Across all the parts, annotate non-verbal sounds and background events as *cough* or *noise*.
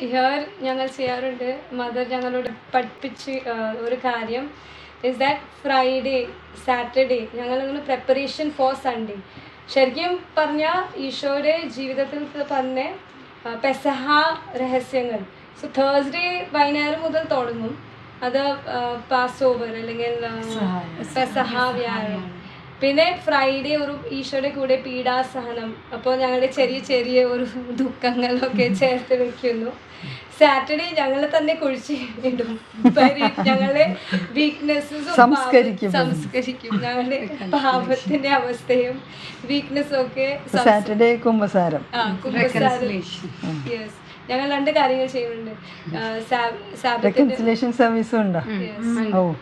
Here ഞങ്ങൾ ചെയ്യാറുണ്ട്. Mother ഞങ്ങളോട് പഠിപ്പിച്ച് ഒരു കാര്യം. ഇസ് ദാറ്റ് ഫ്രൈഡേ സാറ്റർഡേ ഞങ്ങൾ ഞങ്ങളിങ്ങനെ പ്രിപ്പറേഷൻ ഫോർ സൺഡേ ശരിക്കും പറഞ്ഞാൽ ഈശോയുടെ ജീവിതത്തിൽ തന്നെ പെസഹ രഹസ്യങ്ങൾ. സോ തേഴ്സ്ഡേ വൈകുന്നേരം മുതൽ തുടങ്ങും. അത് പാസ് ഓവർ അല്ലെങ്കിൽ പെസഹ വ്യാഴം. പിന്നെ ഫ്രൈഡേ ഒരു ഈശോയുടെ കൂടെ പീഡാസഹനം. അപ്പോൾ ഞങ്ങളുടെ ചെറിയ ചെറിയ ഒരു ദുഃഖങ്ങളൊക്കെ ചേർത്ത് വെക്കുന്നു. സാറ്റർഡേ ഞങ്ങളെ തന്നെ കുഴിച്ച് ഞങ്ങളെ വീക്ക്നെസ്സും സംസ്കരിക്കും. സംസ്കരിക്കും. ഞങ്ങളുടെ പാപത്തിന്റെ അവസ്ഥയും വീക്ക്നെസ്സും ഒക്കെ സാറ്റർഡേ കുമ്പസാരം. ആ, കുമ്പസാരം. യെസ് ഞങ്ങൾ രണ്ട് കാര്യങ്ങൾ ചെയ്യുന്നുണ്ട്. സർവീസും ഉണ്ടോ? ഓ.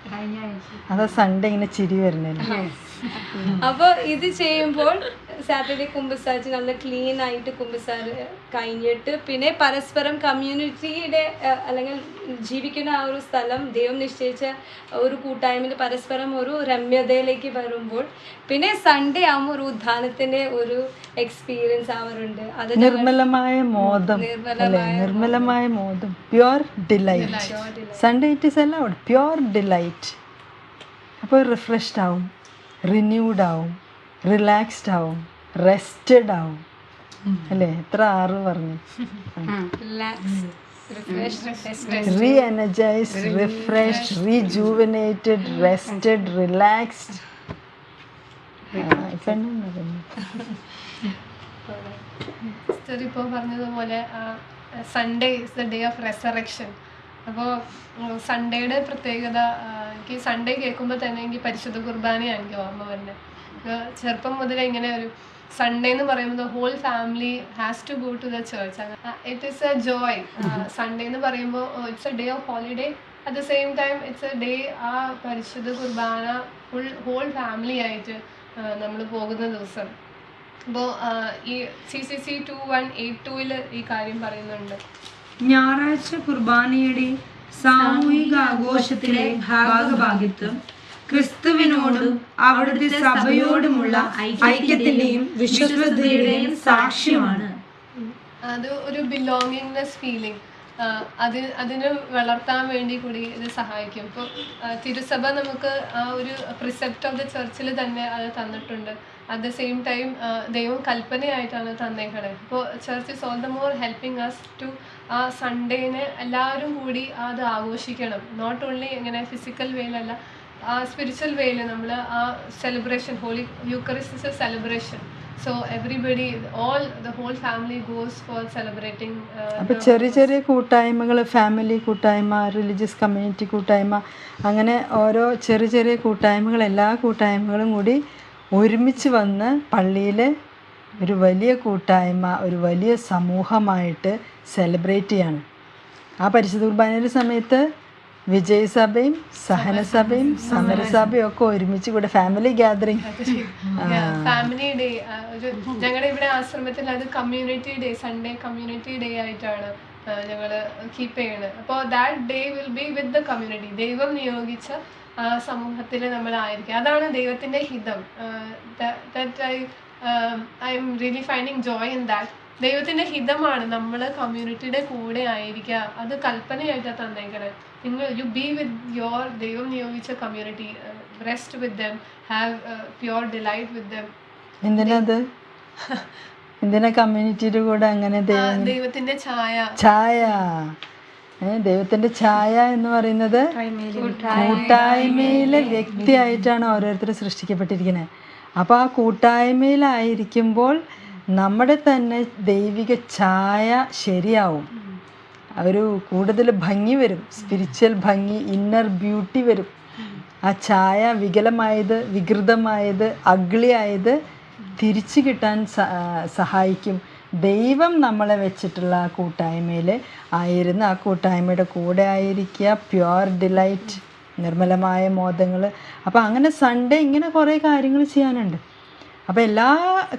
അതാ സൺഡേ ഇങ്ങനെ ചിരി വരുന്നില്ല അപ്പൊ ഇത് ചെയ്യുമ്പോൾ സാറ്റർഡേ കുമ്പസാരിച്ച് നല്ല ക്ലീൻ ആയിട്ട് കുമ്പസാര കഴിഞ്ഞിട്ട് പിന്നെ പരസ്പരം കമ്മ്യൂണിറ്റിയുടെ അല്ലെങ്കിൽ ജീവിക്കുന്ന ആ ഒരു സ്ഥലം ദൈവം നിശ്ചയിച്ച ഒരു കൂട്ടായ്മയിൽ പരസ്പരം ഒരു രമ്യതയിലേക്ക് വരുമ്പോൾ പിന്നെ സൺഡേ ആകുമ്പോൾ ഒരു ഉദ്ധാനത്തിന്റെ ഒരു എക്സ്പീരിയൻസ് ആവാറുണ്ട്. അത് നിർമ്മലമായ മോദം നിർമ്മലമായ മോദം. Pure delight Sunday it is allowed pure delight അപ്പോൾ റിഫ്രഷ്ഡ് ആവും റിന്യൂഡ് ആവും റിലാക്സ്ഡ് ആവും. റെസ്റ്റഡ് ആവും അല്ലേ? എത്ര ആറ് പറഞ്ഞു. Re energise refresh rejuvenated rested relaxed ഇപ്പോ ഇപ്പോൾ പറഞ്ഞതുപോലെ Sunday is the day of resurrection അപ്പോൾ സൺഡേയുടെ പ്രത്യേകത എനിക്ക് സൺഡേ കേൾക്കുമ്പോൾ തന്നെ എനിക്ക് പരിശുദ്ധ കുർബാനയാണ് എനിക്ക് ഓർമ്മ വരുന്നത് ചെറുപ്പം മുതലേ ഇങ്ങനെ ഒരു സൺഡേ എന്ന് പറയുമ്പോൾ the whole family has to go to the church it is a joy Sunday എന്ന് പറയുമ്പോൾ it's a day of holiday at the same time it's a day ആ പരിശുദ്ധ കുർബാന ഫുൾ ഹോൾ ഫാമിലി ആയിട്ട് നമ്മൾ പോകുന്ന ദിവസം. അപ്പോൾ ഈ C C C two one eight ടൂവിൽ ഈ കാര്യം പറയുന്നുണ്ട്. ഞായറാഴ്ച കുർബാനയുടെ സാമൂഹിക ആഘോഷത്തിലെ ഭാഗഭാഗിത്വം ക്രിസ്തുവിനോടും അവിടുത്തെ സഭയോടുമുള്ള ഐക്യത്തിന്റെയും വിശ്വസ്തയുടെയും സാക്ഷ്യമാണ്. അത് ഒരു ബിലോങ്ങിങ്നെസ് ഫീലിംഗ് അത് അതിന് വളർത്താൻ വേണ്ടി കൂടി ഇത് സഹായിക്കും. ഇപ്പോൾ തിരുസഭ നമുക്ക് ആ ഒരു പ്രിസെപ്റ്റ് ഓഫ് ദ ചർച്ചിൽ തന്നെ അത് തന്നിട്ടുണ്ട്. അറ്റ് ദ സെയിം ടൈം ദൈവം കൽപ്പനയായിട്ടാണ് തന്നേക്കണത് ഇപ്പോൾ church is all the more helping us to ആ സൺഡേനെ എല്ലാവരും കൂടി അത് ആഘോഷിക്കണം. നോട്ട് ഓൺലി ഇങ്ങനെ ഫിസിക്കൽ വേയിലല്ല ആ സ്പിരിച്വൽ വേയിൽ നമ്മൾ ആ celebration holy Eucharist is a celebration so everybody all the whole family goes for celebrating അപ്പോൾ ചെറിയ ചെറിയ കൂട്ടായ്മകൾ ഫാമിലി കൂട്ടായ്മ റിലീജിയസ് കമ്മ്യൂണിറ്റി കൂട്ടായ്മ അങ്ങനെ ഓരോ ചെറിയ ചെറിയ കൂട്ടായ്മകൾ എല്ലാ കൂട്ടായ്മകളും കൂടി ഒരുമിച്ച് വന്ന് പള്ളിയിൽ ഒരു വലിയ കൂട്ടായ്മ ഒരു വലിയ സമൂഹമായിട്ട് സെലിബ്രേറ്റ് ചെയ്യാണ്. ആ പരിശുദ്ധ കുർബാനയുടെ സമയത്ത് വിജയസഭയും സഹനസഭയും സമരസഭയും ഒക്കെ ഒരുമിച്ച് കൂടെ ഫാമിലി ഗാദറിംഗ് ഫാമിലി ഡേ ഞങ്ങളുടെ ഇവിടെ ആശ്രമത്തിൽ അത് community day Sunday community day ആയിട്ടാണ് ഞങ്ങൾ കീപ്പ് ചെയ്യുന്നത് അപ്പോൾ that day will be with the community ദൈവം നിയോഗിച്ച ആ സമൂഹത്തിൽ നമ്മളായിരിക്കും അതാണ് ദൈവത്തിന്റെ ഹിതം. That I I'm really finding joy in that ദൈവത്തിന്റെ ഹിതമാണ്. നമ്മൾ കമ്മ്യൂണിറ്റിയുടെ കൂടെ ആയിരിക്കുക. അത് കൽപ്പനയായിട്ടാണ് തന്നേക്കണത് നിങ്ങൾ യു ബി വിത്ത് യുവർ ദൈവം നിയോഗിച്ച community rest with them have pure delight with them എന്തിനത് എന്തിനാ കമ്മ്യൂണിറ്റിയുടെ കൂടെ അങ്ങനെ ദൈവം ദൈവത്തിന്റെ ഛായ. ഛായ. ദൈവത്തിന്റെ ഛായ എന്ന് പറയുന്നത് കൂട്ടായ്മയിലെ വ്യക്തിയായിട്ടാണ് ഓരോരുത്തർ സൃഷ്ടിക്കപ്പെട്ടിരിക്കുന്നത് അപ്പോൾ ആ കൂട്ടായ്മയിലായിരിക്കുമ്പോൾ നമ്മുടെ തന്നെ ദൈവിക ഛായ ശരിയാവും. ഒരു കൂടുതൽ ഭംഗി വരും. സ്പിരിച്വൽ ഭംഗി ഇന്നർ ബ്യൂട്ടി വരും. ആ ഛായ വികലമായത് വികൃതമായത് അഗ്ലി ആയത് തിരിച്ചു കിട്ടാൻ സഹായിക്കും. ദൈവം നമ്മളെ വെച്ചിട്ടുള്ള ആ കൂട്ടായ്മയിൽ ആയിരുന്ന ആ കൂട്ടായ്മയുടെ കൂടെ ആയിരിക്കുക. പ്യുവർ ഡിലൈറ്റ് നിർമ്മലമായ മോദങ്ങൾ അപ്പോൾ അങ്ങനെ സൺഡേ ഇങ്ങനെ കുറേ കാര്യങ്ങൾ ചെയ്യാനുണ്ട്. അപ്പോൾ എല്ലാ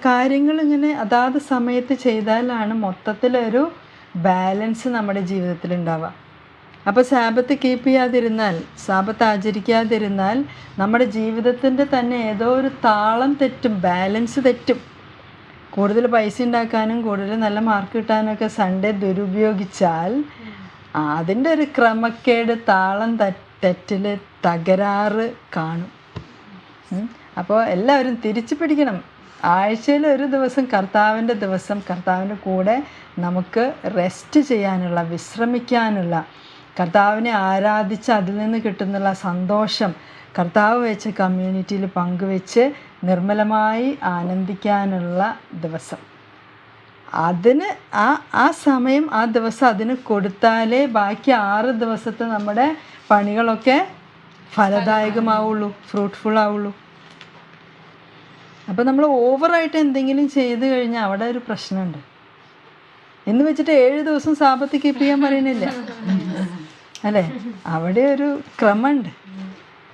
കാര്യങ്ങളും ഇങ്ങനെ അതാത് സമയത്ത് ചെയ്താലാണ് മൊത്തത്തിലൊരു ബാലൻസ് നമ്മുടെ ജീവിതത്തിൽ ഉണ്ടാവുക അപ്പോൾ സാപത്ത് കീപ്പ് ചെയ്യാതിരുന്നാൽ സാപത്ത് ആചരിക്കാതിരുന്നാൽ നമ്മുടെ ജീവിതത്തിന്റെ തന്നെ ഏതോ ഒരു താളം തെറ്റും ബാലൻസ് തെറ്റും. കൂടുതൽ പൈസ ഉണ്ടാക്കാനും കൂടുതൽ നല്ല മാർക്ക് കിട്ടാനൊക്കെ സൺഡേ ദുരുപയോഗിച്ചാൽ അതിന്റെ ഒരു ക്രമക്കേട് താളം തെറ്റിൽ തകരാറ് കാണും. അപ്പോൾ എല്ലാവരും തിരിച്ചു പിടിക്കണം. ആഴ്ചയിൽ ഒരു ദിവസം കർത്താവിന്റെ ദിവസം കർത്താവിന്റെ കൂടെ നമുക്ക് റെസ്റ്റ് ചെയ്യാനുള്ള വിശ്രമിക്കാനുള്ള കർത്താവിനെ ആരാധിച്ച് അതിൽ നിന്ന് കിട്ടുന്നുള്ള സന്തോഷം കർത്താവ് വെച്ച് കമ്മ്യൂണിറ്റിയിൽ പങ്കുവെച്ച് നിർമ്മലമായി ആനന്ദിക്കാനുള്ള ദിവസം. അതിന് ആ ആ സമയം ആ ദിവസം അതിന് കൊടുത്താലേ ബാക്കി ആറ് ദിവസത്തെ നമ്മുടെ പണികളൊക്കെ ഫലദായകമാവുള്ളൂ ഫ്രൂട്ട്ഫുൾ ആവുള്ളൂ. അപ്പോൾ നമ്മൾ ഓവറായിട്ട് എന്തെങ്കിലും ചെയ്ത് കഴിഞ്ഞാൽ അവിടെ ഒരു പ്രശ്നമുണ്ട്. എന്ന് വെച്ചിട്ട് ഏഴ് ദിവസം സാമ്പത്തിക കീപ്പ് ചെയ്യാൻ പറയുന്നില്ല. അല്ലേ? അവിടെ ഒരു ക്രമമുണ്ട്.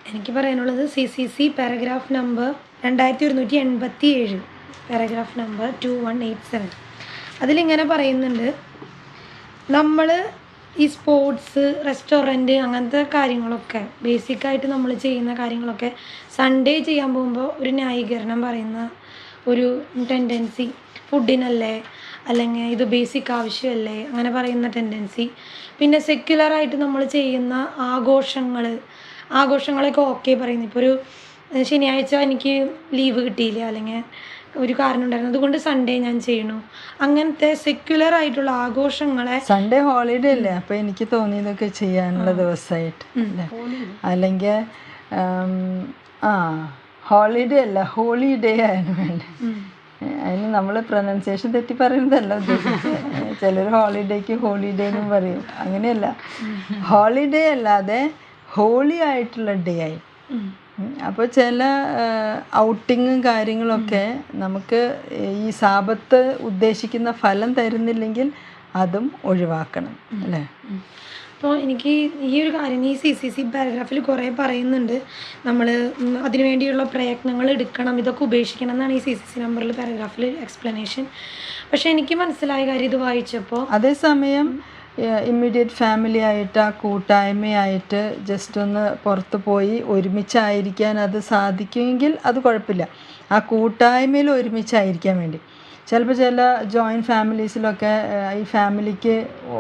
എനിക്ക് പറയാനുള്ളത് C C C paragraph number രണ്ടായിരത്തി ഒരുന്നൂറ്റി എൺപത്തി ഏഴ് paragraph number two one eight seven അതിലിങ്ങനെ പറയുന്നുണ്ട്. നമ്മൾ ഈ സ്പോർട്സ് റെസ്റ്റോറന്റ് അങ്ങനത്തെ കാര്യങ്ങളൊക്കെ ബേസിക്കായിട്ട് നമ്മൾ ചെയ്യുന്ന കാര്യങ്ങളൊക്കെ സൺഡേ ചെയ്യാൻ പോകുമ്പോൾ ഒരു ന്യായീകരണം പറയുന്ന ഒരു ടെൻഡൻസി ഫുഡിനല്ലേ അല്ലെങ്കിൽ ഇത് ബേസിക് ആവശ്യമല്ലേ അങ്ങനെ പറയുന്ന ടെൻഡൻസി പിന്നെ സെക്യുലറായിട്ട് നമ്മൾ ചെയ്യുന്ന ആഘോഷങ്ങൾ ആഘോഷങ്ങളൊക്കെ ഓക്കെ പറയുന്നു. ഇപ്പോൾ ഒരു ശനിയാഴ്ച എനിക്ക് ലീവ് കിട്ടിയില്ല? അല്ലെങ്കിൽ ഒരു കാരണം ഉണ്ടായിരുന്നു. അതുകൊണ്ട് സൺഡേ ഞാൻ ചെയ്യണു അങ്ങനത്തെ സെക്യുലർ ആയിട്ടുള്ള ആഘോഷങ്ങളെ സൺഡേ ഹോളിഡേ അല്ലേ? അപ്പൊ എനിക്ക് തോന്നിയതൊക്കെ ചെയ്യാനുള്ള ദിവസമായിട്ട്. അല്ലേ? അല്ലെങ്കിൽ ആ ഹോളിഡേ അല്ല ഹോളിഡേ ആയിരുന്നു വേണ്ട അതിന് നമ്മൾ പ്രൊനൗൺസിയേഷൻ തെറ്റി പറയുന്നതല്ല ഉദ്ദേശിച്ചത്. ചിലർ ഹോളിഡേക്ക് ഹോളിഡേ എന്നും പറയും. അങ്ങനെയല്ല. ഹോളിഡേ അല്ലാതെ ഹോളി ആയിട്ടുള്ള ഡേ ആയി. അപ്പോൾ ചില ഔട്ടിങ്ങും കാര്യങ്ങളൊക്കെ നമുക്ക് ഈ സാപത്ത് ഉദ്ദേശിക്കുന്ന ഫലം തരുന്നില്ലെങ്കിൽ അതും ഒഴിവാക്കണം അല്ലേ? അപ്പോൾ എനിക്ക് ഈ ഒരു കാര്യം ഈ സി സി സി പാരഗ്രാഫിൽ കുറേ പറയുന്നുണ്ട്. നമ്മൾ അതിനു വേണ്ടിയുള്ള പ്രയത്നങ്ങൾ എടുക്കണം ഇതൊക്കെ ഉപേക്ഷിക്കണം എന്നാണ് ഈ സി സി സി നമ്പറിൽ പാരഗ്രാഫിൽ എക്സ്പ്ലനേഷൻ പക്ഷേ എനിക്ക് മനസ്സിലായ കാര്യം ഇത് വായിച്ചപ്പോൾ അതേസമയം ഇമ്മീഡിയറ്റ് ഫാമിലി ആയിട്ട് ആ കൂട്ടായ്മയായിട്ട് ജസ്റ്റ് ഒന്ന് പുറത്ത് പോയി ഒരുമിച്ചായിരിക്കാൻ അത് സാധിക്കുമെങ്കിൽ അത് കുഴപ്പമില്ല. ആ കൂട്ടായ്മയിൽ ഒരുമിച്ചായിരിക്കാൻ വേണ്ടി. ചിലപ്പോൾ ചില ജോയിന്റ് ഫാമിലീസിലൊക്കെ ഈ ഫാമിലിക്ക്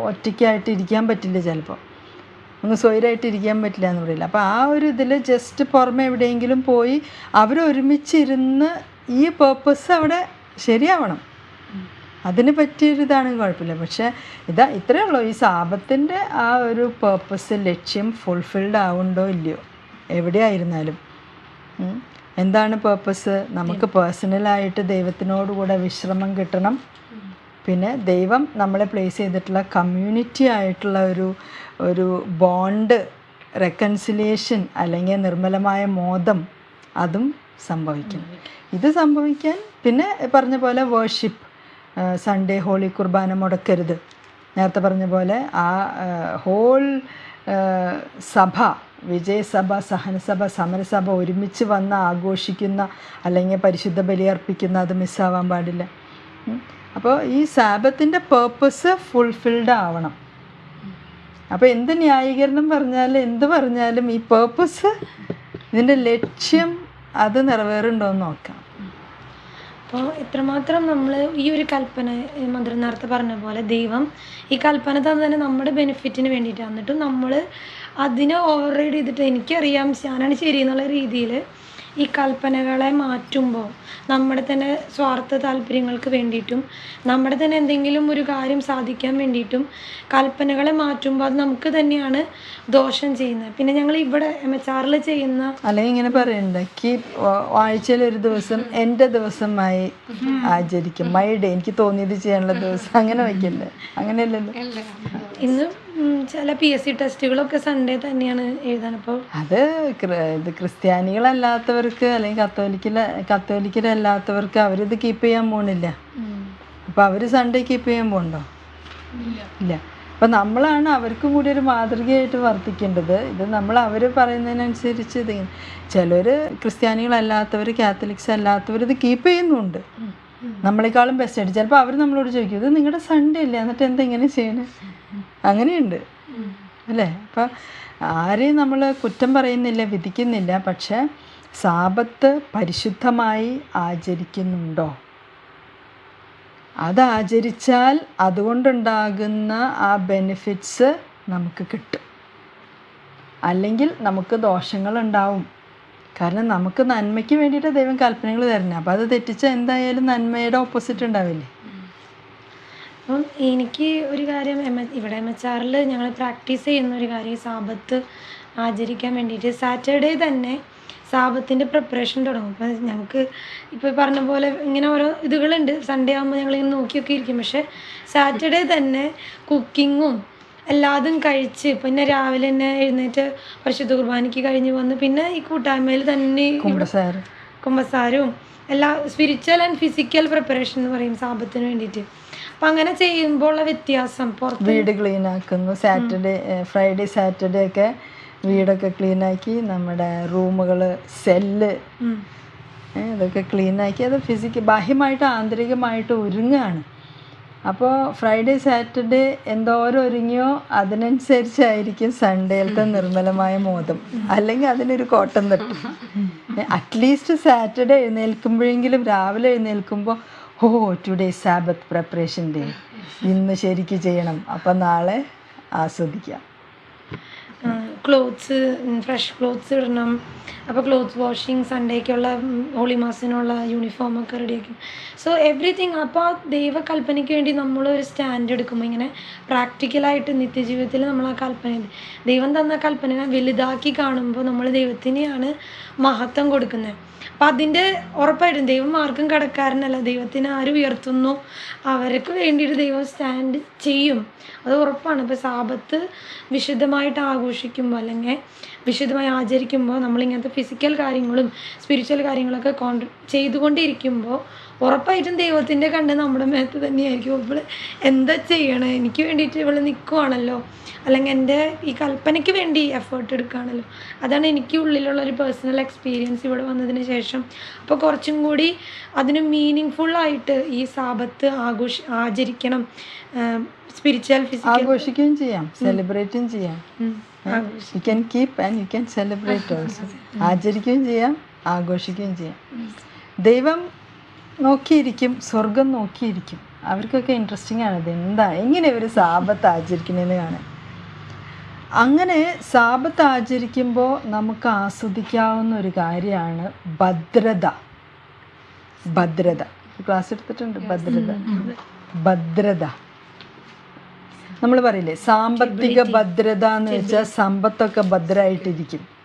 ഒറ്റയ്ക്കായിട്ട് ഇരിക്കാൻ പറ്റില്ല ചിലപ്പോൾ ഒന്ന് സ്വയരായിട്ട് ഇരിക്കാൻ പറ്റില്ല എന്ന് പറയില്ല. അപ്പോൾ ആ ഒരു ഇതിൽ ജസ്റ്റ് പുറമെ എവിടെയെങ്കിലും പോയി അവരൊരുമിച്ചിരുന്ന് ഈ പേർപ്പസ് അവിടെ ശരിയാവണം. അതിന് പറ്റിയൊരു ഇതാണെങ്കിൽ കുഴപ്പമില്ല. പക്ഷേ ഇതാ ഇത്രയേ ഉള്ളൂ. ഈ സാപത്തിന്റെ ആ ഒരു പേർപ്പസ് ലക്ഷ്യം ഫുൾഫിൽഡ് ആവുണ്ടോ ഇല്ലയോ? എവിടെയായിരുന്നാലും. എന്താണ് പേർപ്പസ് നമുക്ക് പേഴ്സണലായിട്ട് ദൈവത്തിനോട് കൂടെ വിശ്രമം കിട്ടണം. പിന്നെ ദൈവം നമ്മളെ പ്ലേസ് ചെയ്തിട്ടുള്ള കമ്മ്യൂണിറ്റി ആയിട്ടുള്ള ഒരു ഒരു ബോണ്ട് റെക്കൺസിലിയേഷൻ അല്ലെങ്കിൽ നിർമ്മലമായ മോദം അതും സംഭവിക്കണം ഇത് സംഭവിക്കാൻ പിന്നെ പറഞ്ഞ പോലെ വേർഷിപ്പ് സൺഡേ ഹോളി കുർബാന മുടക്കരുത്. നേരത്തെ പറഞ്ഞ പോലെ ആ ഹോൾ സഭ വിജയസഭ സഹനസഭ സമരസഭ ഒരുമിച്ച് വന്ന് ആഘോഷിക്കുന്ന അല്ലെങ്കിൽ പരിശുദ്ധ ബലി അർപ്പിക്കുന്ന അത് മിസ്സാവാൻ പാടില്ല. അപ്പോൾ ഈ സാബത്തിന്റെ പേർപ്പസ് ഫുൾഫിൽഡ് ആവണം. അപ്പോൾ എന്ത് ന്യായീകരണം പറഞ്ഞാലും എന്ത് പറഞ്ഞാലും ഈ പേർപ്പസ് ഇതിന്റെ ലക്ഷ്യം അത് നിറവേറുണ്ടോ നോക്കാം. അപ്പോൾ എത്രമാത്രം നമ്മൾ ഈ ഒരു കൽപ്പന മന്ത്രം നേരത്തെ പറഞ്ഞ പോലെ ദൈവം ഈ കൽപ്പന തന്നെ നമ്മുടെ ബെനിഫിറ്റിന് വേണ്ടിയിട്ടാണ്. എന്നിട്ടും നമ്മൾ അതിനെ ഓവർ റൈഡ് ചെയ്തിട്ട് എനിക്കറിയാം ഞാനാണ് ശരി എന്നുള്ള രീതിയിൽ ഈ കൽപ്പനകളെ മാറ്റുമ്പോൾ നമ്മുടെ തന്നെ സ്വാർത്ഥ താല്പര്യങ്ങൾക്ക് വേണ്ടിയിട്ടും നമ്മുടെ തന്നെ എന്തെങ്കിലും ഒരു കാര്യം സാധിക്കാൻ വേണ്ടിയിട്ടും കൽപ്പനകളെ മാറ്റുമ്പോൾ അത് നമുക്ക് തന്നെയാണ് ദോഷം ചെയ്യുന്നത്. പിന്നെ ഞങ്ങൾ ഇവിടെ എം എച്ച് ആറിൽ ചെയ്യുന്ന അല്ലെങ്കിൽ ഇങ്ങനെ പറയുന്നുണ്ട് കീപ് ആഴ്ചയിൽ ഒരു ദിവസം എന്റെ ദിവസമായി ആചരിക്കും. മൈ ഡേ എനിക്ക് തോന്നിയത് ചെയ്യാനുള്ള ദിവസം. അങ്ങനെ വയ്ക്കല്ലേ? അങ്ങനെയല്ലല്ലോ? ഇന്ന് ചില പി എസ് സി ടെസ്റ്റുകളൊക്കെ സൺഡേ തന്നെയാണ് എഴുതാൻ അപ്പോൾ അത് ഇത് ക്രിസ്ത്യാനികളല്ലാത്തവർക്ക് അല്ലെങ്കിൽ കത്തോലിക്കല കത്തോലിക്കരല്ലാത്തവർക്ക് അവരിത് കീപ്പ് ചെയ്യാൻ പോണില്ല. അപ്പോൾ അവർ സൺഡേ കീപ്പ് ചെയ്യാൻ പോകണ്ടോ ഇല്ല. അപ്പം നമ്മളാണ് അവർക്കും കൂടി ഒരു മാതൃകയായിട്ട് വർത്തിക്കേണ്ടത്. ഇത് നമ്മൾ അവർ പറയുന്നതിനനുസരിച്ച് ഇത് ചിലർ ക്രിസ്ത്യാനികളല്ലാത്തവർ കാത്തലിക്സ് അല്ലാത്തവർ ഇത് കീപ്പ് ചെയ്യുന്നുണ്ട്. നമ്മളെക്കാളും ബെസ്റ്റ് ആയിട്ട്. ചിലപ്പോൾ അവർ നമ്മളോട് ചോദിക്കും ഇത് നിങ്ങളുടെ സൺഡേ അല്ലേ? എന്നിട്ട് എന്താ ഇങ്ങനെ ചെയ്യണേ? അങ്ങനെയുണ്ട്. അല്ലേ? അപ്പം ആരെയും നമ്മൾ കുറ്റം പറയുന്നില്ല വിധിക്കുന്നില്ല പക്ഷെ സാപത്ത് പരിശുദ്ധമായി ആചരിക്കുന്നുണ്ടോ? അത് ആചരിച്ചാൽ അതുകൊണ്ടുണ്ടാകുന്ന ആ ബെനിഫിറ്റ്സ് നമുക്ക് കിട്ടും. അല്ലെങ്കിൽ നമുക്ക് ദോഷങ്ങളുണ്ടാവും. കാരണം നമുക്ക് നന്മയ്ക്ക് വേണ്ടിയിട്ട് ദൈവം കൽപ്പനകൾ തരുന്നത് അപ്പോൾ അത് തെറ്റിച്ചാൽ എന്തായാലും നന്മയുടെ ഓപ്പോസിറ്റ് ഉണ്ടാവില്ലേ? അപ്പം എനിക്ക് ഒരു കാര്യം എം എ- ഇവിടെ എം എച്ച് ആറിൽ ഞങ്ങൾ പ്രാക്ടീസ് ചെയ്യുന്ന ഒരു കാര്യം സാപത്ത് ആചരിക്കാൻ വേണ്ടിയിട്ട് സാറ്റർഡേ തന്നെ സാപത്തിന്റെ പ്രിപ്പറേഷൻ തുടങ്ങും. അപ്പം ഞങ്ങൾക്ക് ഇപ്പോൾ പറഞ്ഞ പോലെ ഇങ്ങനെ ഓരോ ഇതുകളുണ്ട്. സൺഡേ ആകുമ്പോൾ ഞങ്ങളിങ്ങനെ നോക്കിയൊക്കെ ഇരിക്കും. പക്ഷേ സാറ്റർഡേ തന്നെ കുക്കിങ്ങും എല്ലാതും കഴിച്ച് പിന്നെ രാവിലെ തന്നെ എഴുന്നേറ്റ് പരിശുദ്ധ കുർബാനയ്ക്ക് കഴിഞ്ഞ് വന്ന് പിന്നെ ഈ കൂട്ടായ്മയിൽ തന്നെ കുമ്പസാരം. എല്ലാ സ്പിരിച്വൽ ആൻഡ് ഫിസിക്കൽ പ്രിപ്പറേഷൻ എന്ന് പറയും സാപത്തിന് വേണ്ടിയിട്ട്. അപ്പം അങ്ങനെ ചെയ്യുമ്പോൾ ഉള്ള വ്യത്യാസം പുറത്ത് വീട് ക്ലീൻ ആക്കുന്നു. സാറ്റർഡേ ഫ്രൈഡേ സാറ്റർഡേ ഒക്കെ വീടൊക്കെ ക്ലീൻ ആക്കി നമ്മുടെ റൂമുകൾ സെല്ല്. ഇതൊക്കെ ക്ലീൻ ആക്കി. അത് ഫിസിക്കൽ ബാഹ്യമായിട്ട് ആന്തരികമായിട്ട് ഒരുങ്ങുകയാണ് അപ്പോൾ ഫ്രൈഡേ സാറ്റർഡേ എന്തോരം ഒരുങ്ങിയോ അതിനനുസരിച്ചായിരിക്കും സൺഡേയിലത്തെ നിർമ്മലമായ മോദം. അല്ലെങ്കിൽ അതിനൊരു കോട്ടം തട്ടും. അറ്റ്ലീസ്റ്റ് സാറ്റർഡേ എഴുന്നേൽക്കുമ്പോഴെങ്കിലും രാവിലെ എഴുന്നേൽക്കുമ്പോൾ oh today Sabbath preparation day ഇന്ന് ശരിക്ക് ചെയ്യണം. അപ്പം നാളെ ആസ്വദിക്കാം. ക്ലോത്ത്സ് ഫ്രഷ് ക്ലോത്ത്സ് ഇടണം. അപ്പോൾ ക്ലോത്ത് വാഷിങ് സൺഡേക്കുള്ള ഹോളി മാസിനുള്ള യൂണിഫോമൊക്കെ റെഡിയാക്കും സോ എവറിത്തിങ് അപ്പോൾ ആ ദൈവകൽപ്പനയ്ക്ക് വേണ്ടി നമ്മൾ ഒരു സ്റ്റാൻഡ് എടുക്കുമ്പോൾ ഇങ്ങനെ പ്രാക്ടിക്കലായിട്ട് നിത്യജീവിതത്തിൽ നമ്മൾ ആ കൽപ്പന ദൈവം തന്ന കൽപ്പന വലുതാക്കി കാണുമ്പോൾ നമ്മൾ ദൈവത്തിനെയാണ് മഹത്വം കൊടുക്കുന്നത് അപ്പം അതിന്റെ ഉറപ്പായിട്ടും ദൈവം ആർക്കും കടക്കാരനല്ല. ദൈവത്തിന് ആര് ഉയർത്തുന്നു? അവർക്ക് വേണ്ടിയിട്ട് ദൈവം സ്റ്റാൻഡ് ചെയ്യും. അത് ഉറപ്പാണ്. ഇപ്പോൾ സാപത്ത് വിശുദ്ധമായിട്ട് ആഘോഷിക്കുമ്പോൾ അല്ലെങ്കിൽ വിശുദ്ധമായി ആചരിക്കുമ്പോൾ നമ്മളിങ്ങനത്തെ ഫിസിക്കൽ കാര്യങ്ങളും സ്പിരിച്വൽ കാര്യങ്ങളൊക്കെ കോൺ ചെയ്തുകൊണ്ടിരിക്കുമ്പോൾ ഉറപ്പായിട്ടും ദൈവത്തിന്റെ കണ്ണ് നമ്മുടെ മേത്ത് തന്നെയായിരിക്കും. ഇവൾ എന്താ ചെയ്യണേ? എനിക്ക് വേണ്ടിയിട്ട് ഇവൾ നിൽക്കുവാണല്ലോ അല്ലെങ്കിൽ എന്റെ ഈ കൽപ്പനയ്ക്ക് വേണ്ടി എഫേർട്ട് എടുക്കുകയാണല്ലോ. അതാണ് എനിക്ക് ഉള്ളിലുള്ള ഒരു പേഴ്സണൽ എക്സ്പീരിയൻസ് ഇവിടെ വന്നതിന് ശേഷം. അപ്പോൾ കുറച്ചും കൂടി അതിന് മീനിങ് ഫുള്ളായിട്ട് ഈ സാപത്ത് ആഘോഷ ആചരിക്കണം. സ്പിരിച്വൽ ഫിസിക്കൽ ആഘോഷിക്കുകയും ചെയ്യാം. സെലിബ്രേറ്റും ചെയ്യാം. You can keep and you can celebrate also ആചരിക്കുകയും ചെയ്യാം ആഘോഷിക്കുകയും ചെയ്യാം. ദൈവം നോക്കിയിരിക്കും സ്വർഗം നോക്കിയിരിക്കും. അവർക്കൊക്കെ ഇൻട്രസ്റ്റിംഗ് ആണ്. എന്താ എങ്ങനെ ഇവർ സാപത്ത് ആചരിക്കണമെന്ന് കാണാൻ. അങ്ങനെ സാപത്ത് ആചരിക്കുമ്പോൾ നമുക്ക് ആസ്വദിക്കാവുന്ന ഒരു കാര്യമാണ് ഭദ്രത. ഭദ്രത. ക്ലാസ് എടുത്തിട്ടുണ്ട്. ഭദ്രത. ഭദ്രത. നമ്മൾ പറയില്ലേ സാമ്പത്തിക ഭദ്രത എന്ന് വെച്ചാൽ സമ്പത്തൊക്കെ ഭദ്രമായിട്ടിരിക്കും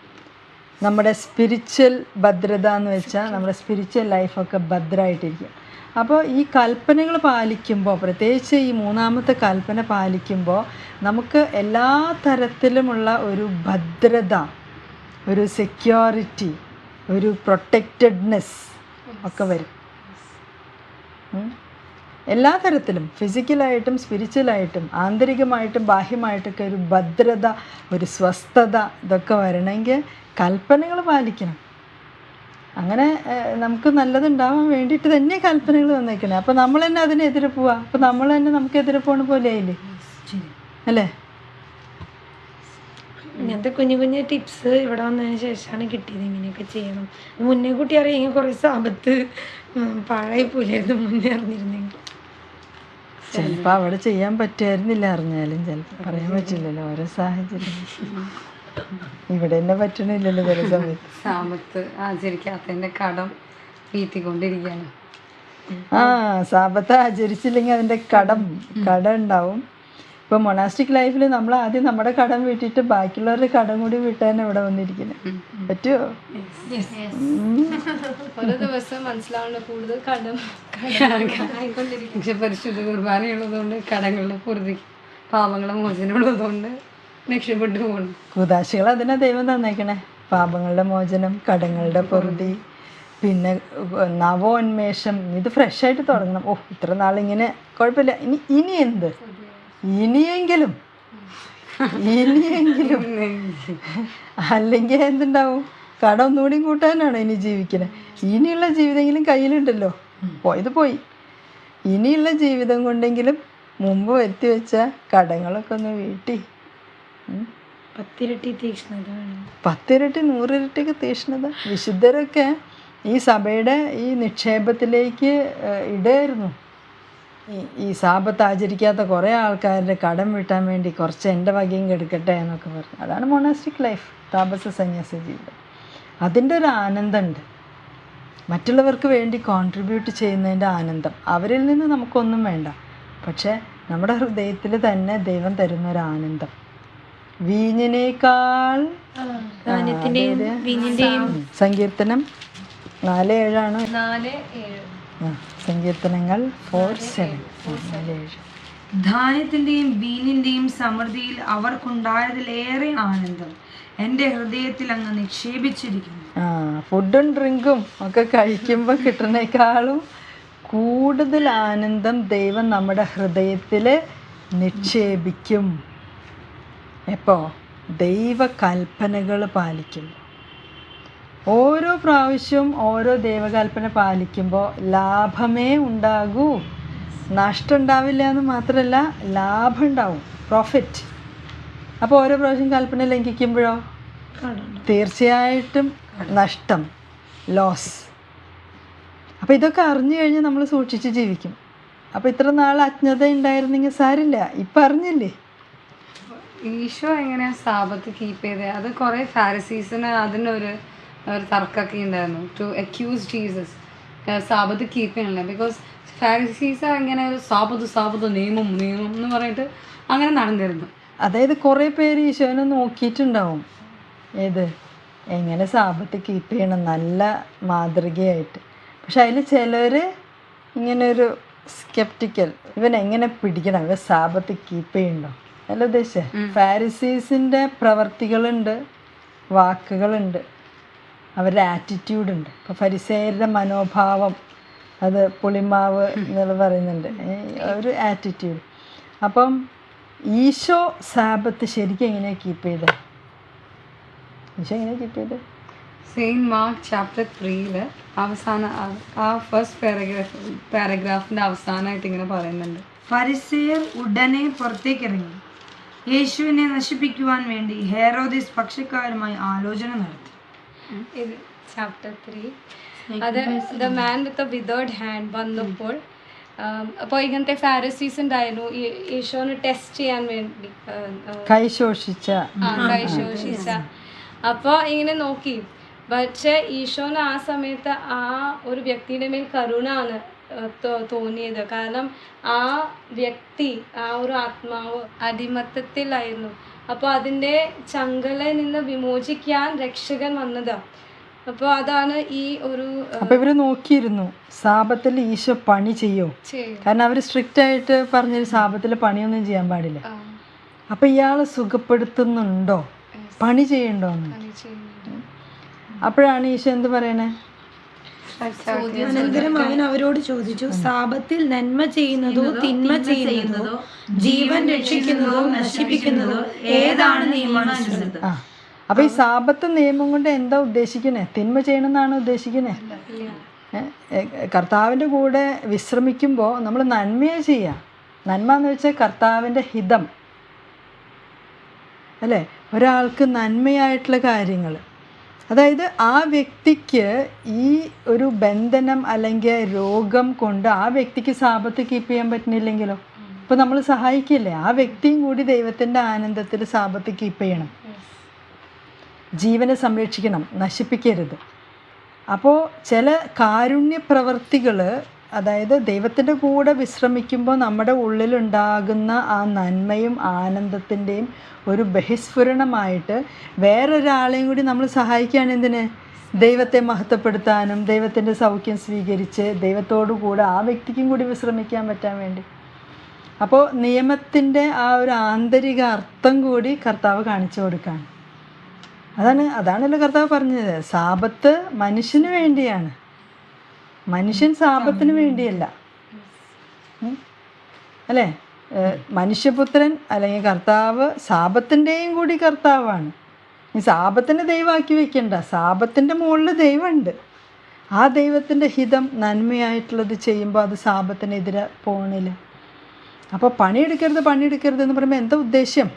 നമ്മുടെ സ്പിരിച്വൽ ഭദ്രത എന്ന് വെച്ചാൽ നമ്മുടെ സ്പിരിച്വൽ ലൈഫൊക്കെ ഭദ്രമായിട്ടിരിക്കും അപ്പോൾ ഈ കൽപ്പനകൾ പാലിക്കുമ്പോൾ പ്രത്യേകിച്ച് ഈ മൂന്നാമത്തെ കൽപ്പന പാലിക്കുമ്പോൾ നമുക്ക് എല്ലാ തരത്തിലുമുള്ള ഒരു ഭദ്രത ഒരു സെക്യൂരിറ്റി ഒരു പ്രൊട്ടക്റ്റഡ്നെസ് ഒക്കെ വരും. എല്ലാ തരത്തിലും ഫിസിക്കലായിട്ടും സ്പിരിച്വലായിട്ടും ആന്തരികമായിട്ടും ബാഹ്യമായിട്ടൊക്കെ ഒരു ഭദ്രത ഒരു സ്വസ്ഥത ഇതൊക്കെ വരണമെങ്കിൽ കൽപ്പനകൾ പാലിക്കണം. അങ്ങനെ നമുക്ക് നല്ലതുണ്ടാവാൻ വേണ്ടിയിട്ട് തന്നെ കൽപ്പനകൾ വന്നേക്കണേ. അപ്പോൾ നമ്മൾ തന്നെ അതിനെതിരെ പോവാ. അപ്പോൾ നമ്മൾ തന്നെ നമുക്ക് എതിരെ പോണ പോലെ ആയില്ലേ അല്ലേ? ഇങ്ങനത്തെ കുഞ്ഞു കുഞ്ഞു ടിപ്സ് ഇവിടെ വന്നതിന് ശേഷമാണ് കിട്ടിയത്. ഇങ്ങനെയൊക്കെ ചെയ്യണം. മുന്നേ കുട്ടി അറിയാമെങ്കിൽ കുറേ സാപത്ത് പഴയ പോലെ മുന്നേ അറിഞ്ഞിരുന്നെങ്കിൽ. ചിലപ്പോൾ അവിടെ ചെയ്യാൻ പറ്റുമായിരുന്നില്ല അറിഞ്ഞാലും ചിലപ്പോൾ പറയാൻ പറ്റില്ലല്ലോ ഓരോ സാഹചര്യം. ഇവിടെ തന്നെ പറ്റണില്ലല്ലോ ചില സമയത്ത്. സാമത്ത് ആചരിക്കാത്തതിന്റെ കടം വീട്ടിക്കൊണ്ടിരിക്കുകയാണ്. ആ സാപത്ത് ആചരിച്ചില്ലെങ്കിൽ അതിന്റെ കടം കട ഉണ്ടാവും. ഇപ്പം മൊണാസ്റ്റിക് ലൈഫിൽ നമ്മൾ ആദ്യം നമ്മുടെ കടം വീട്ടിട്ട് ബാക്കിയുള്ളവരുടെ കടം കൂടി വീട്ടാൻ ഇവിടെ വന്നിരിക്കുന്നത് പറ്റുമോ ഓരോ ദിവസം മനസ്സിലാവുന്ന കൂടുതൽ കടം പക്ഷെ പരിശുദ്ധ കുർബാനയുള്ളതുകൊണ്ട് കടങ്ങളുടെ പൊറുതി പാപങ്ങളുടെ മോചനമുള്ളതുകൊണ്ട് രക്ഷപ്പെട്ടു പോകണം. കുതാശികൾ അതിനെ ദൈവം തന്നേക്കണേ. പാപങ്ങളുടെ മോചനം കടങ്ങളുടെ പൊറുതി പിന്നെ നവോന്മേഷം. ഇത് ഫ്രഷ് ആയിട്ട് തുടങ്ങണം. ഓ ഇത്ര നാളിങ്ങനെ കുഴപ്പമില്ല. ഇനി ഇനി എന്ത്? ഇനിയെങ്കിലും. ഇനിയെങ്കിലും. അല്ലെങ്കിൽ എന്തുണ്ടാവും? കട ഒന്നുകൂടി കൂട്ടാനാണ് ഇനി ജീവിക്കണേ. ഇനിയുള്ള ജീവിതമെങ്കിലും കയ്യിലുണ്ടല്ലോ. പോയത് പോയി. ഇനിയുള്ള ജീവിതം കൊണ്ടെങ്കിലും മുമ്പ് വരുത്തി വെച്ച കടങ്ങളൊക്കെ ഒന്ന് വീട്ടി. പത്തിരട്ടി തീക്ഷ്ണത പത്തിരട്ടി നൂറിരട്ടിക്ക് തീഷ്ണത വിശുദ്ധരൊക്കെ ഈ സഭയുടെ ഈ നിക്ഷേപത്തിലേക്ക് ഏഹ്, ഇടായിരുന്നു ഈ- സാപത്ത് ആചരിക്കാത്ത കുറേ ആൾക്കാരുടെ കടം വിട്ടാൻ വേണ്ടി കുറച്ച് എന്റെ വകയും കെടുക്കട്ടെ എന്നൊക്കെ പറഞ്ഞു. അതാണ് മൊണാസ്റ്റിക് ലൈഫ് താപസ സന്യാസ ജീവിതം. അതിന്റെ ഒരു ആനന്ദമുണ്ട്. മറ്റുള്ളവർക്ക് വേണ്ടി കോൺട്രിബ്യൂട്ട് ചെയ്യുന്നതിന്റെ ആനന്ദം. അവരിൽ നിന്ന് നമുക്കൊന്നും വേണ്ട. പക്ഷേ നമ്മുടെ ഹൃദയത്തിൽ തന്നെ ദൈവം തരുന്ന ഒരു ആനന്ദം. വീഞ്ഞിനേക്കാൾ സങ്കീർത്തനം നാല് ഏഴാണ്. നാല് ഏഴ്. സങ്കീർത്തനങ്ങൾ ഫോർ സെവൻ ധാന്യത്തിന്റെയും ബീനിന്റെയും സമൃദ്ധിയിൽ അവർക്കുണ്ടായതിലേറെ ആനന്ദം. എന്റെ ഹൃദയത്തിൽ അങ്ങ് നിക്ഷേപിച്ചിരിക്കുന്നു. ആ ഫുഡും ഡ്രിങ്കും ഒക്കെ കഴിക്കുമ്പോൾ കിട്ടുന്നേക്കാളും കൂടുതൽ ആനന്ദം ദൈവം നമ്മുടെ ഹൃദയത്തിൽ നിക്ഷേപിക്കും. എപ്പോ? ദൈവകൽപ്പനകൾ പാലിക്കും. ഓരോ പ്രാവശ്യവും ഓരോ ദൈവകൽപ്പന പാലിക്കുമ്പോൾ ലാഭമേ ഉണ്ടാകൂ. നഷ്ടം ഉണ്ടാവില്ല എന്ന് മാത്രമല്ല ലാഭം ഉണ്ടാവും. പ്രോഫിറ്റ് അപ്പോൾ ഓരോ പ്രാവശ്യം കൽപ്പന ലംഘിക്കുമ്പോഴോ? തീർച്ചയായിട്ടും നഷ്ടം. ലോസ് അപ്പോൾ ഇതൊക്കെ അറിഞ്ഞു കഴിഞ്ഞാൽ നമ്മൾ സൂക്ഷിച്ച് ജീവിക്കും. അപ്പോൾ ഇത്ര നാൾ അജ്ഞത ഉണ്ടായിരുന്നെങ്കിൽ സാരില്ല. ഇപ്പം അറിഞ്ഞില്ലേ? ഈശോ എങ്ങനെയാണ് സാപത്ത് കീപ്പ് ചെയ്തത് അത് കുറേ ഫാരസീസിന് അതിനൊരു ഒരു തർക്കമൊക്കെ ഉണ്ടായിരുന്നു. To accuse Jesus Sabbath keep ചെയ്യണില്ല. ബിക്കോസ് ഫാരിസീസ് ഇങ്ങനെ ഒരു സാബത്ത് സാബത്ത് നിയമം നിയമം എന്ന് പറഞ്ഞിട്ട് അങ്ങനെ നടന്നിരുന്നു. അതായത് കുറേ പേര് ഈശോനെ നോക്കിയിട്ടുണ്ടാവും. ഏത്? എങ്ങനെ സാബത്ത് കീപ്പ് ചെയ്യണം? നല്ല മാതൃകയായിട്ട്. പക്ഷെ അതിൽ ചിലർ ഇങ്ങനൊരു സ്കെപ്റ്റിക്കൽ ഇവൻ എങ്ങനെ പിടിക്കണം? ഇവ സാപത്ത് കീപ്പ് ചെയ്യണ്ടോ? അല്ല ഉദ്ദേശിച്ചേ? ഫാരിസീസിന്റെ പ്രവർത്തികളുണ്ട് വാക്കുകളുണ്ട്. അവരുടെ ആറ്റിറ്റ്യൂഡുണ്ട് ഇപ്പോൾ ഫരിസേരുടെ മനോഭാവം അത് പുളിമാവ് എന്നുള്ളത് പറയുന്നുണ്ട്. ഒരു ആറ്റിറ്റ്യൂഡ് അപ്പം ഈശോ സാബത്ത് ശരിക്കും എങ്ങനെയാണ് കീപ്പ് ചെയ്തത് ഈശോ എങ്ങനെയാണ് കീപ്പ് ചെയ്തത് സെയിന്റ് മാർക്ക് ചാപ്റ്റർ ത്രീയിൽ അവസാന ആ- ഫസ്റ്റ് പാരഗ്രാഫ് പാരഗ്രാഫിന്റെ അവസാനമായിട്ട് ഇങ്ങനെ പറയുന്നുണ്ട്. ഫരിസേയർ ഉടനെ പുറത്തേക്ക് ഇറങ്ങി. യേശുവിനെ നശിപ്പിക്കുവാൻ വേണ്ടി ഹെയറോദിസ് പക്ഷക്കാരുമായി ആലോചന നടത്തി. ഇത് ചാപ്റ്റർ ത്രീ അത് the man with a withered hand വന്നപ്പോൾ അപ്പോൾ ഇങ്ങനത്തെ ഫാരസീസ് ഉണ്ടായിരുന്നു. ഈശോനെ ടെസ്റ്റ് ചെയ്യാൻ വേണ്ടി കൈ ശോഷിച്ച കൈ ശോഷിച്ച. അപ്പോൾ ഇങ്ങനെ നോക്കി. പക്ഷേ ഈശോന് ആ സമയത്ത് ആ ഒരു വ്യക്തിയുടെ മേൽ കരുണാണ് ആണ് തോന്നിയത്. കാരണം ആ വ്യക്തി ആ ഒരു ആത്മാവ് അടിമത്തത്തിലായിരുന്നു. അപ്പോൾ അതിന്റെ ചങ്കലിൽ നിന്ന് വിമോചിക്കാൻ രക്ഷകൻ വന്നത്. അപ്പോൾ അതാണ് ഈ ഒരു അപ്പൊ ഇവർ നോക്കിയിരുന്നു സാപത്തിൽ ഈശോ പണി ചെയ്യോ? കാരണം അവർ സ്ട്രിക്റ്റ് ആയിട്ട് പറഞ്ഞ സാപത്തിൽ പണിയൊന്നും ചെയ്യാൻ പാടില്ല. അപ്പൊ അപ്പോൾ ഇയാൾ സുഖപ്പെടുത്തുന്നുണ്ടോ പണി ചെയ്യണ്ടോന്ന് അപ്പോഴാണ് ഈശോ എന്ത് പറയണേ? അനന്തരം അവൻ അവരോട് ചോദിച്ചു സാപത്തിൽ നന്മ ചെയ്യുന്നതോ തിന്മ ചെയ്യുന്നതോ ജീവൻ രക്ഷിക്കുന്നതോ നശിപ്പിക്കുന്നതോ ഏതാണ് നിയമാനുസൃതം അപ്പൊ അപ്പോൾ ഈ സാപത്ത് നിയമം കൊണ്ട് എന്താ ഉദ്ദേശിക്കണേ തിന്മ ചെയ്യണമെന്നാണ് ഉദ്ദേശിക്കണേ കർത്താവിന്റെ കൂടെ വിശ്രമിക്കുമ്പോൾ നമ്മൾ നന്മയെ ചെയ്യാം. നന്മ എന്ന് വെച്ചാൽ കർത്താവിന്റെ ഹിതം. അല്ലേ? ഒരാൾക്ക് നന്മയായിട്ടുള്ള കാര്യങ്ങൾ അതായത് ആ വ്യക്തിക്ക് ഈ ഒരു ബന്ധനം അല്ലെങ്കിൽ രോഗം കൊണ്ട് ആ വ്യക്തിക്ക് സാപത്ത് കീപ്പ് ചെയ്യാൻ പറ്റുന്നില്ലെങ്കിലോ? ഇപ്പോൾ നമ്മൾ സഹായിക്കില്ലേ? ആ വ്യക്തിയും കൂടി ദൈവത്തിന്റെ ആനന്ദത്തിൽ സാപത്ത് കീപ്പ് ചെയ്യണം. ജീവനെ സംരക്ഷിക്കണം. നശിപ്പിക്കരുത്. അപ്പോൾ ചില കാരുണ്യ പ്രവർത്തികൾ അതായത് ദൈവത്തിന്റെ കൂടെ വിശ്രമിക്കുമ്പോൾ നമ്മുടെ ഉള്ളിലുണ്ടാകുന്ന ആ നന്മയും ആനന്ദത്തിന്റെയും ഒരു ബഹിസ്ഫുരണമായിട്ട് വേറൊരാളെയും കൂടി നമ്മൾ സഹായിക്കുകയാണ് എന്തിന്? ദൈവത്തെ മഹത്വപ്പെടുത്താനും ദൈവത്തിന്റെ സൗഖ്യം സ്വീകരിച്ച് ദൈവത്തോടു കൂടെ ആ വ്യക്തിക്കും കൂടി വിശ്രമിക്കാൻ പറ്റാൻ വേണ്ടി. അപ്പോൾ നിയമത്തിന്റെ ആ ഒരു ആന്തരിക അർത്ഥം കൂടി കർത്താവ് കാണിച്ചു കൊടുക്കുകയാണ് അതാണ് അതാണല്ലോ കർത്താവ് പറഞ്ഞത്. സാപത്ത് മനുഷ്യന് വേണ്ടിയാണ്. മനുഷ്യൻ സാപത്തിന് വേണ്ടിയല്ല. അല്ലേ? മനുഷ്യപുത്രൻ അല്ലെങ്കിൽ കർത്താവ് സാപത്തിന്റെയും കൂടി കർത്താവാണ്. ഈ സാപത്തിനെ ദൈവമാക്കി വെക്കണ്ട. സാപത്തിന്റെ മുകളിൽ ദൈവമുണ്ട്. ആ ദൈവത്തിന്റെ ഹിതം നന്മയായിട്ടുള്ളത് ചെയ്യുമ്പോൾ അത് സാപത്തിനെതിരെ പോകണില്ല അപ്പോൾ പണിയെടുക്കരുത് പണിയെടുക്കരുത് എന്ന് പറയുമ്പോൾ എന്താ ഉദ്ദേശ്യം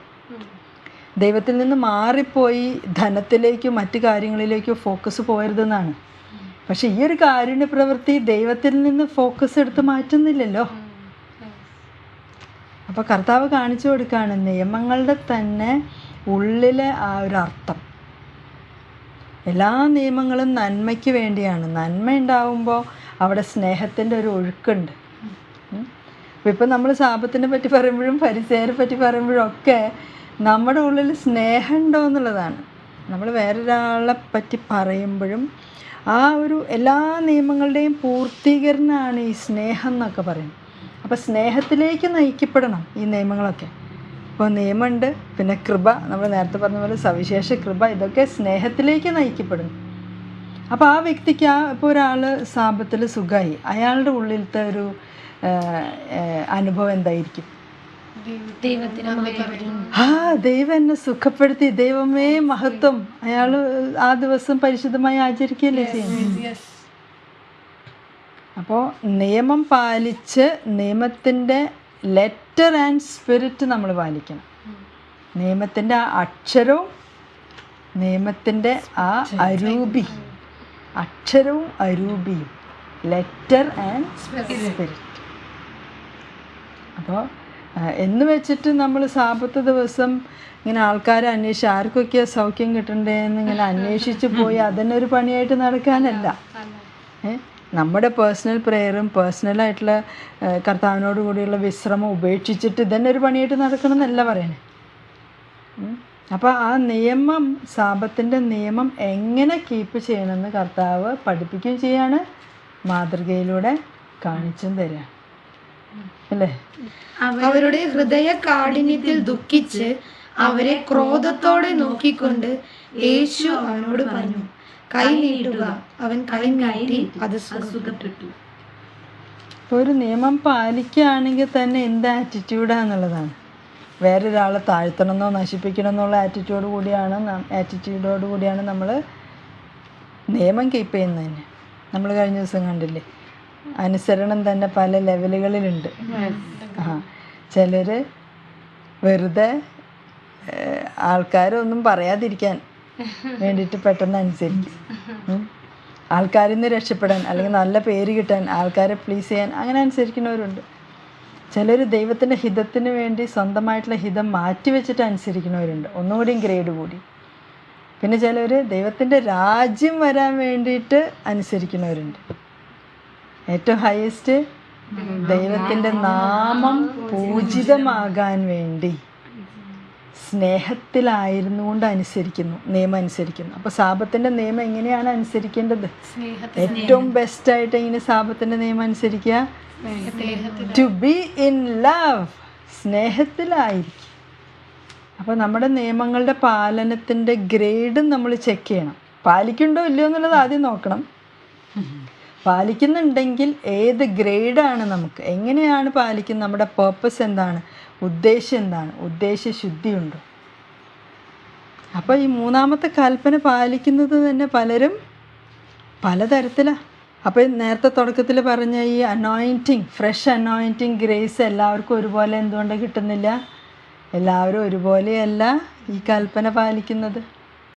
ദൈവത്തിൽ നിന്ന് മാറിപ്പോയി ധനത്തിലേക്കും മറ്റു കാര്യങ്ങളിലേക്കോ ഫോക്കസ് പോയരുതെന്നാണ്. പക്ഷെ ഈ ഒരു കാരുണ്യ പ്രവൃത്തി ദൈവത്തിൽ നിന്ന് ഫോക്കസ് എടുത്ത് മാറ്റുന്നില്ലല്ലോ. അപ്പോൾ കർത്താവ് കാണിച്ചു കൊടുക്കുകയാണ് നിയമങ്ങളുടെ തന്നെ ഉള്ളിലെ ആ ഒരു അർത്ഥം. എല്ലാ നിയമങ്ങളും നന്മയ്ക്ക് വേണ്ടിയാണ്. നന്മ ഉണ്ടാവുമ്പോൾ അവിടെ സ്നേഹത്തിന്റെ ഒരു ഒഴുക്കുണ്ട്. അപ്പം അപ്പോൾ ഇപ്പം നമ്മൾ ശാപത്തിനെ പറ്റി പറയുമ്പോഴും പരിസേനെ പറ്റി പറയുമ്പോഴും ഒക്കെ നമ്മുടെ ഉള്ളിൽ സ്നേഹം ഉണ്ടോ എന്നുള്ളതാണ്. നമ്മൾ വേറൊരാളെ പറ്റി പറയുമ്പോഴും ആ ഒരു എല്ലാ നിയമങ്ങളുടെയും പൂർത്തീകരണമാണ് ഈ സ്നേഹം എന്നൊക്കെ പറയുന്നത്. അപ്പോൾ സ്നേഹത്തിലേക്ക് നയിക്കപ്പെടണം ഈ നിയമങ്ങളൊക്കെ. ഇപ്പോൾ നിയമമുണ്ട് പിന്നെ കൃപ നമ്മൾ നേരത്തെ പറഞ്ഞ പോലെ സവിശേഷ കൃപ ഇതൊക്കെ സ്നേഹത്തിലേക്ക് നയിക്കപ്പെടുന്നു. അപ്പോൾ ആ വ്യക്തിക്ക് ആ ഇപ്പോൾ ഒരാൾ സാപത്തിൽ സുഖമായി അയാളുടെ ഉള്ളിലത്തെ ഒരു അനുഭവം എന്തായിരിക്കും? ആ ദൈവം എന്നെ സുഖപ്പെടുത്തി. ദൈവമേ മഹത്വം. അയാൾ ആ ദിവസം പരിശുദ്ധമായി ആചരിക്കുകയല്ലേ ചെയ്യുന്നത്? അപ്പോ അപ്പോൾ നിയമം പാലിച്ച് നിയമത്തിന്റെ ലെറ്റർ ആൻഡ് സ്പിരിറ്റ് നമ്മൾ പാലിക്കണം. നിയമത്തിന്റെ ആ അക്ഷരവും നിയമത്തിന്റെ ആ അരൂപി. അക്ഷരവും അരൂപിയും. ലെറ്റർ ആൻഡ് സ്പിരിറ്റ് അപ്പോൾ എന്ന് വെച്ചിട്ട് നമ്മൾ സാപത്ത് ദിവസം ഇങ്ങനെ ആൾക്കാരെ അന്വേഷിച്ച് ആർക്കൊക്കെയാ സൗഖ്യം കിട്ടണ്ടേന്ന് ഇങ്ങനെ അന്വേഷിച്ച് പോയി ഒരു പണിയായിട്ട് നടക്കാനല്ല. നമ്മുടെ പേഴ്സണൽ പ്രെയറും പേഴ്സണലായിട്ടുള്ള കർത്താവിനോട് കൂടിയുള്ള വിശ്രമം ഉപേക്ഷിച്ചിട്ട് ഇതന്നെ ഒരു പണിയായിട്ട് നടക്കണം എന്നല്ല പറയണേ അപ്പോൾ ആ നിയമം സാപത്തിന്റെ നിയമം എങ്ങനെ കീപ്പ് ചെയ്യണമെന്ന് കർത്താവ് പഠിപ്പിക്കുകയും ചെയ്യാണ് മാതൃകയിലൂടെ കാണിച്ചും തരിക അല്ലേ? അവരുടെ ഹൃദയ കാഠിന്യത്തിൽ ദുഃഖിച്ച് അവരെ ക്രോധത്തോടെ നോക്കിക്കൊണ്ട് യേശു അവനോട് പറഞ്ഞു കൈ നീട്ടുക. അവൻ കൈ നീട്ടി അത് സുഖപ്പെട്ടു. ഒരു നിയമം പാലിക്കുകയാണെങ്കിൽ തന്നെ എന്ത് ആറ്റിറ്റ്യൂഡാന്നുള്ളതാണ് വേറൊരാളെ താഴ്ത്തണമെന്നോ നശിപ്പിക്കണമെന്നുള്ള ആറ്റിറ്റ്യൂഡ് കൂടിയാണ് ആറ്റിറ്റ്യൂഡോട് കൂടിയാണ് നമ്മൾ നിയമം കീപ്പ് ചെയ്യുന്നതന്നെ നമ്മൾ കഴിഞ്ഞ ദിവസം കണ്ടില്ലേ? അനുസരണം തന്നെ പല ലെവലുകളിലുണ്ട്. ആ ചിലർ വെറുതെ ആൾക്കാരൊന്നും പറയാതിരിക്കാൻ വേണ്ടിയിട്ട് പെട്ടെന്ന് അനുസരിക്കും. *laughs* ആൾക്കാരിൽ നിന്ന് രക്ഷപ്പെടാൻ അല്ലെങ്കിൽ നല്ല പേര് കിട്ടാൻ ആൾക്കാരെ പ്ലീസ് ചെയ്യാൻ അങ്ങനെ അനുസരിക്കുന്നവരുണ്ട്. ചിലർ ദൈവത്തിന്റെ ഹിതത്തിന് വേണ്ടി സ്വന്തമായിട്ടുള്ള ഹിതം മാറ്റി വെച്ചിട്ട് അനുസരിക്കുന്നവരുണ്ട്. ഒന്നുകൂടിയും ഗ്രേഡ് കൂടി. പിന്നെ ചിലർ ദൈവത്തിന്റെ രാജ്യം വരാൻ വേണ്ടിയിട്ട് അനുസരിക്കുന്നവരുണ്ട്. ഏറ്റവും ഹയസ്റ്റ് ദൈവത്തിന്റെ നാമം പൂജിതമാകാൻ വേണ്ടി സ്നേഹത്തിലായിരുന്നു കൊണ്ട് അനുസരിക്കുന്നു നിയമം അനുസരിക്കുന്നു. അപ്പോൾ സാപത്തിന്റെ നിയമം എങ്ങനെയാണ് അനുസരിക്കേണ്ടത്? ഏറ്റവും ബെസ്റ്റായിട്ട് എങ്ങനെ സാപത്തിന്റെ നിയമം അനുസരിക്കുക? ടു ബി ഇൻ ലവ് സ്നേഹത്തിലായിരിക്കും അപ്പോൾ നമ്മുടെ നിയമങ്ങളുടെ പാലനത്തിന്റെ ഗ്രേഡും നമ്മൾ ചെക്ക് ചെയ്യണം. പാലിക്കുന്നുണ്ടോ ഇല്ലയോ എന്നുള്ളത് ആദ്യം നോക്കണം. പാലിക്കുന്നുണ്ടെങ്കിൽ ഏത് ഗ്രേഡാണ് നമുക്ക്? എങ്ങനെയാണ് പാലിക്കുന്നത്? നമ്മുടെ പേർപ്പസ് എന്താണ്? ഉദ്ദേശം എന്താണ്? ഉദ്ദേശ ശുദ്ധിയുണ്ടോ അപ്പോൾ ഈ മൂന്നാമത്തെ കൽപ്പന പാലിക്കുന്നത് തന്നെ പലരും പലതരത്തിലാണ് അപ്പോൾ നേരത്തെ തുടക്കത്തിൽ പറഞ്ഞ ഈ അനോയിന്റിങ് ഫ്രഷ് അനോയിന്റിങ് ഗ്രേസ് എല്ലാവർക്കും ഒരുപോലെ എന്തുകൊണ്ട് കിട്ടുന്നില്ല? എല്ലാവരും ഒരുപോലെയല്ല ഈ കൽപ്പന പാലിക്കുന്നത്.